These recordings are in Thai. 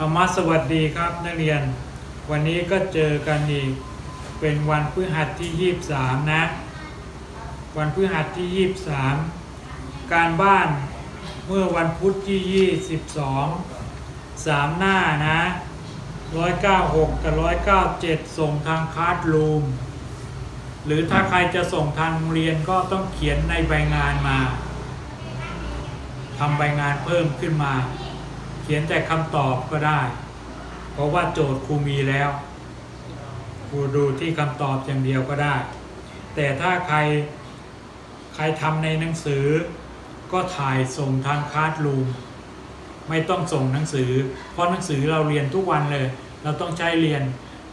ธรรมะสวัสดีครับนักเรียน วันนี้ก็เจอกันอีก เป็นวันพฤหัสที่ 23 นะ วันพฤหัสที่ 23 การบ้านเมื่อวันพุธที่ 22สามหน้านะ 196 กับ 197 ส่งทางคาร์ดรูม หรือถ้าใครจะส่งทางโรงเรียนก็ต้องเขียนในใบงานมาทำใบงานเพิ่มขึ้นมา ขียนแต่คำตอบก็ได้ เพราะว่าโจทย์ครูมีแล้วครูดูที่คำตอบอย่างเดียวก็ได้ แต่ถ้าใครใครทำในหนังสือ ก็ถ่ายส่งทางคาร์ดรูมไม่ต้องส่งหนังสือ เพราะหนังสือเราเรียนทุกวันเลย เราต้องใช้เรียน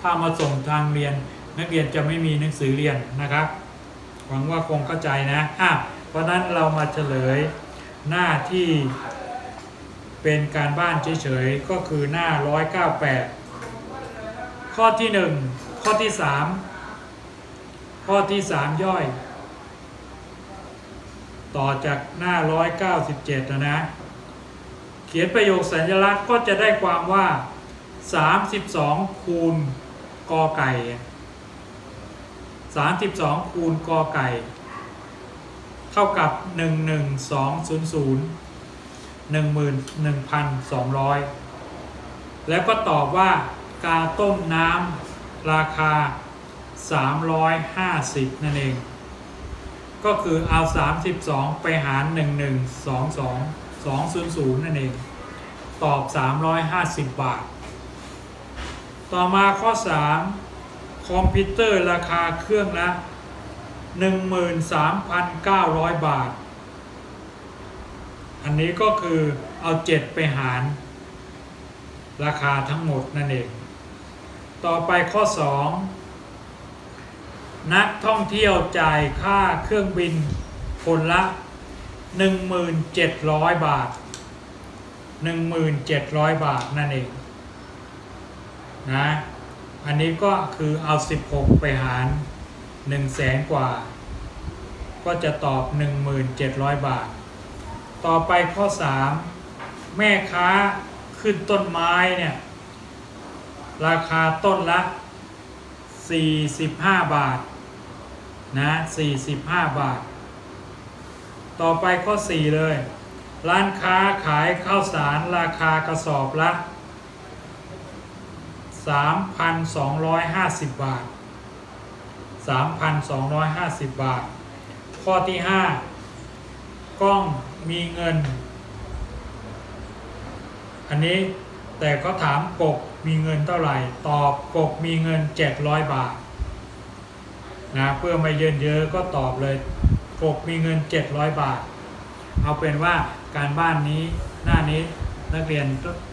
ถ้ามาส่งทางเรียน นักเรียนจะไม่มีหนังสือเรียนนะครับ หวังว่าคงเข้าใจนะอะเพราะนั้นเรามาเฉลยหน้าที่ เป็นการบ้านเฉยๆ ก็คือหน้า 198 ข้อที่ 1 ข้อที่ 3 ข้อที่ 3 ย่อย ต่อจากหน้า 197 นะนะ เขียนประโยคสัญลักษณ์ก็จะได้ความว่า 32 คูณกอไก่ 32 คูณกอไก่ เท่ากับ 11200 11,200 แล้วก็ตอบว่ากาต้มน้ำราคา 350 นั่นเอง ก็คือเอา 32 ไปหาร 1122 200 นั่นเอง ตอบ 350 บาท ต่อมาข้อ 3 คอมพิวเตอร์ราคาเครื่องละ 13,900 บาท อันนี้ก็คือเอา7ไปหาร ราคาทั้งหมดนั่นเอง ต่อไปข้อ 2 นักท่องเที่ยวจ่ายค่าเครื่องบินคนละ 1,700 บาท 1,700 บาทนั่นเองนะอันนี้ก็คือเอา 16 ไปหาร1แสนกว่า ก็จะตอบ 1,700 บาท ต่อไปข้อ 3 แม่ค้าขึ้นต้นไม้เนี่ยราคาต้นละ 45 บาทนะ45 บาท ต่อไปข้อ 4 เลย ร้านค้าขายข้าวสารราคากระสอบละ 3,250 บาท 3,250 บาท ข้อที่ 5 กล้อง มีเงิน อันนี้แต่เขาถามกบมีเงินเท่าไหร่ ตอบกบมีเงิน 700 บาทนะเพื่อไม่เยินเยอะก็ตอบเลยกบมีเงิน 700 บาท เอาเป็นว่าการบ้านนี้หน้านี้นักเรียน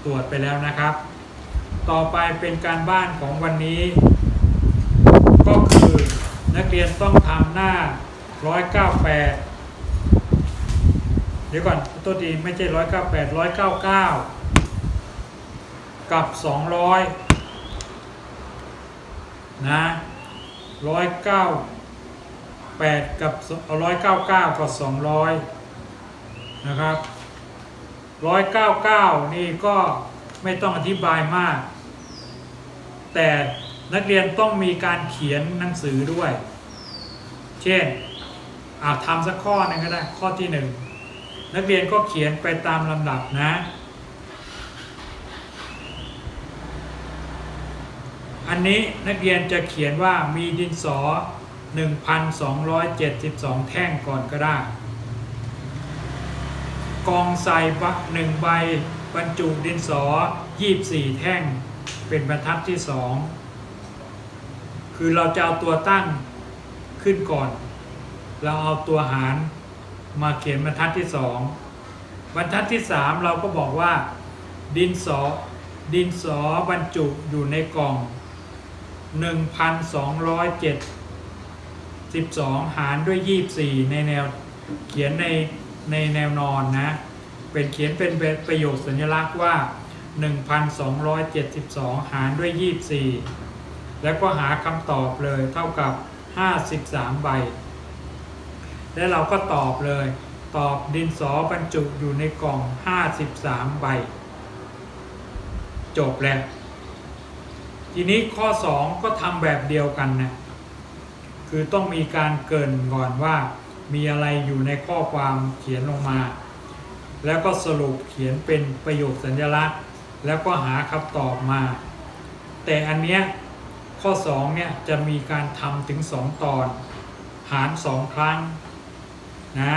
ตรวจไปแล้วนะครับ ต่อไปเป็นการบ้านของวันนี้ ก็คือนักเรียนต้องทำหน้า 198 เดี๋ยวก่อนตัวดีไม่ใช่198 199กับ200นะ198กับเอา199กับ200นะครับ199นี่ก็ไม่ต้องอธิบายมาก แต่นักเรียนต้องมีการเขียนหนังสือด้วย เช่นอาทำสักข้อหนึงก็ได้ ข้อที่หนึ่ง นักเรียนก็เขียนไปตามลำดับนะอันนี้นักเรียนจะเขียนว่ามีดินสอ 1,272 แท่งก่อนก็ได้ กองใส่บะหนึ่งใบบรรจุดินสอ 24 แท่ง เป็นบรรทัดที่ 2 คือเราจะเอาตัวตั้งขึ้นก่อน เราเอาตัวหาร มาเขียนบรรทัดที่2บรรทัดที่3เราก็บอกว่า ดินสอดินสอบรรจุอยู่ในกล่อง 1,272 หารด้วย 24 ในแนวเขียนในในแนวนอนนะ เป็นเขียนเป็นประโยคสัญลักษณ์ว่า 1,272 หารด้วย 24 แล้วก็หาคำตอบเลยเท่ากับ 53 ใบ แล้วเราก็ตอบเลย ตอบดินสอบรรจุอยู่ในกล่อง 53 ใบ จบแล้ว ทีนี้ข้อ 2 ก็ทำแบบเดียวกันนะ คือต้องมีการเกินก่อนว่า มีอะไรอยู่ในข้อความเขียนลงมา แล้วก็สรุปเขียนเป็นประโยคสัญลักษณ์ แล้วก็หาคำตอบมา แต่อันเนี้ยข้อ 2 เนี่ยจะมีการทำถึง 2 ตอน หาร 2 ครั้ง นะ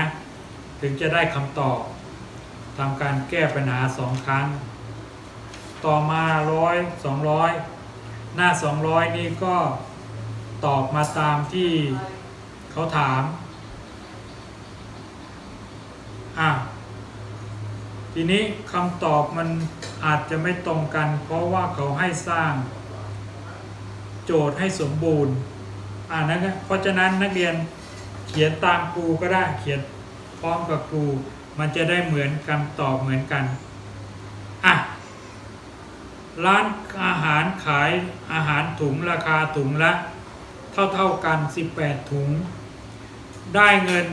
ถึงจะได้คำตอบทำการแก้ปัญหา2ครั้ง ต่อมาร้อยสองร้อยหน้า200นี่ก็ตอบมาตามที่เขาถามอะทีนี้คำตอบมันอาจจะไม่ตรงกัน เพราะว่าเขาให้สร้าง โจทย์ให้สมบูรณ์อ่านะเพราะฉะนั้นนักเรียน เขียนตามครูก็ได้เขียนพร้อมกับครูมันจะได้เหมือนคำตอบเหมือนกันอะร้านอาหารขายอาหารถุงราคาถุงละ เท่าเท่าๆกัน 18 ถุง ได้เงิน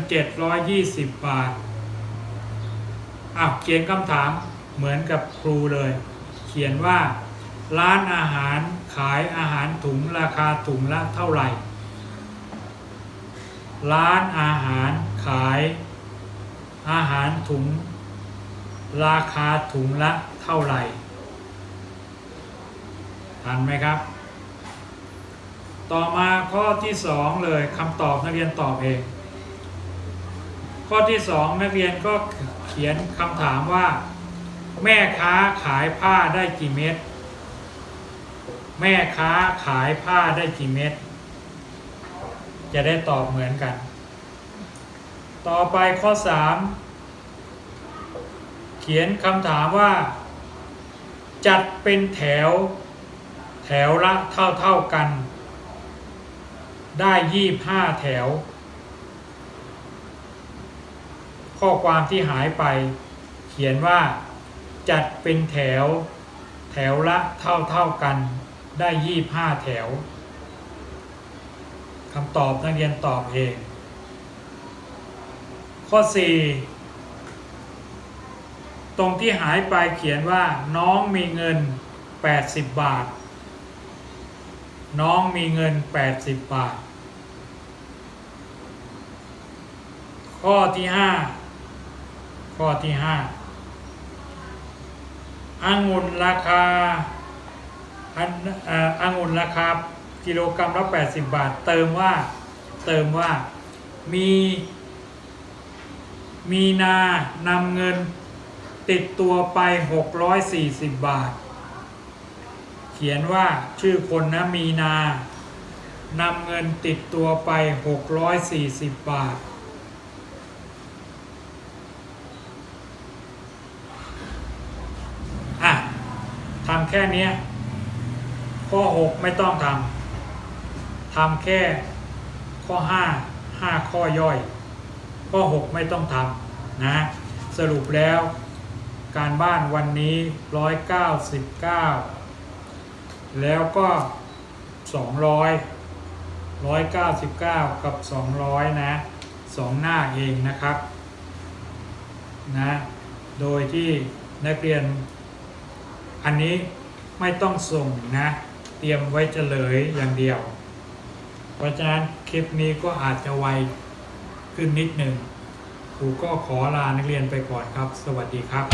720 บาทอ้าวเขียนคำถามเหมือนกับครูเลย เขียนว่า ร้านอาหารขายอาหารถุงราคาถุงละเท่าไหร่ ร้านอาหารขายอาหารถุง ราคาถุงละเท่าไหร่ ทันไหมครับ ต่อมาข้อที่สองเลยคำตอบนักเรียนตอบเอง ข้อที่สองนักเรียนก็เขียนคำถามว่า แม่ค้าขายผ้าได้กี่เม็ด แม่ค้าขายผ้าได้กี่เม็ด จะได้ตอบเหมือนกัน ต่อไปข้อ 3 เขียนคำถามว่า จัดเป็นแถว แถวละเท่าเท่ากัน ได้ยี่ห้าแถว ข้อความที่หายไป เขียนว่า จัดเป็นแถว แถวละเท่าเท่ากัน ได้ยี่ห้าแถว คำตอบนักเรียนตอบเอง ข้อ 4 ตรงที่หายไปเขียนว่า น้องมีเงิน 80 บาท น้องมีเงิน 80 บาท ข้อที่ 5 ข้อที่ 5อังุนราคาอันเอ่อองุ่นราคา กิโลกรัมละ 80 บาท เติมว่าเติมว่ามี มีนานำเงินติดตัวไป 640 บาท เขียนว่าชื่อคนนะมีนานำเงินติดตัวไป 640 บาท อะทำแค่นี้ข้อ 6 ไม่ต้องทำ ทำแค่ข้อ 5 5 ข้อย่อย ข้อ 6 ไม่ต้องทำนะสรุปแล้วการบ้านวันนี้ 199 แล้วก็ 200 199 กับ 200 นะสองหน้าเองนะครับนะโดยที่นักเรียน อันนี้ไม่ต้องส่งนะ เตรียมไว้เฉลยอย่างเดียว เพราะฉะนั้นคลิปนี้ก็อาจจะไวขึ้นนิดหนึ่งครูก็ขอลานักเรียนไปก่อนครับ สวัสดีครับ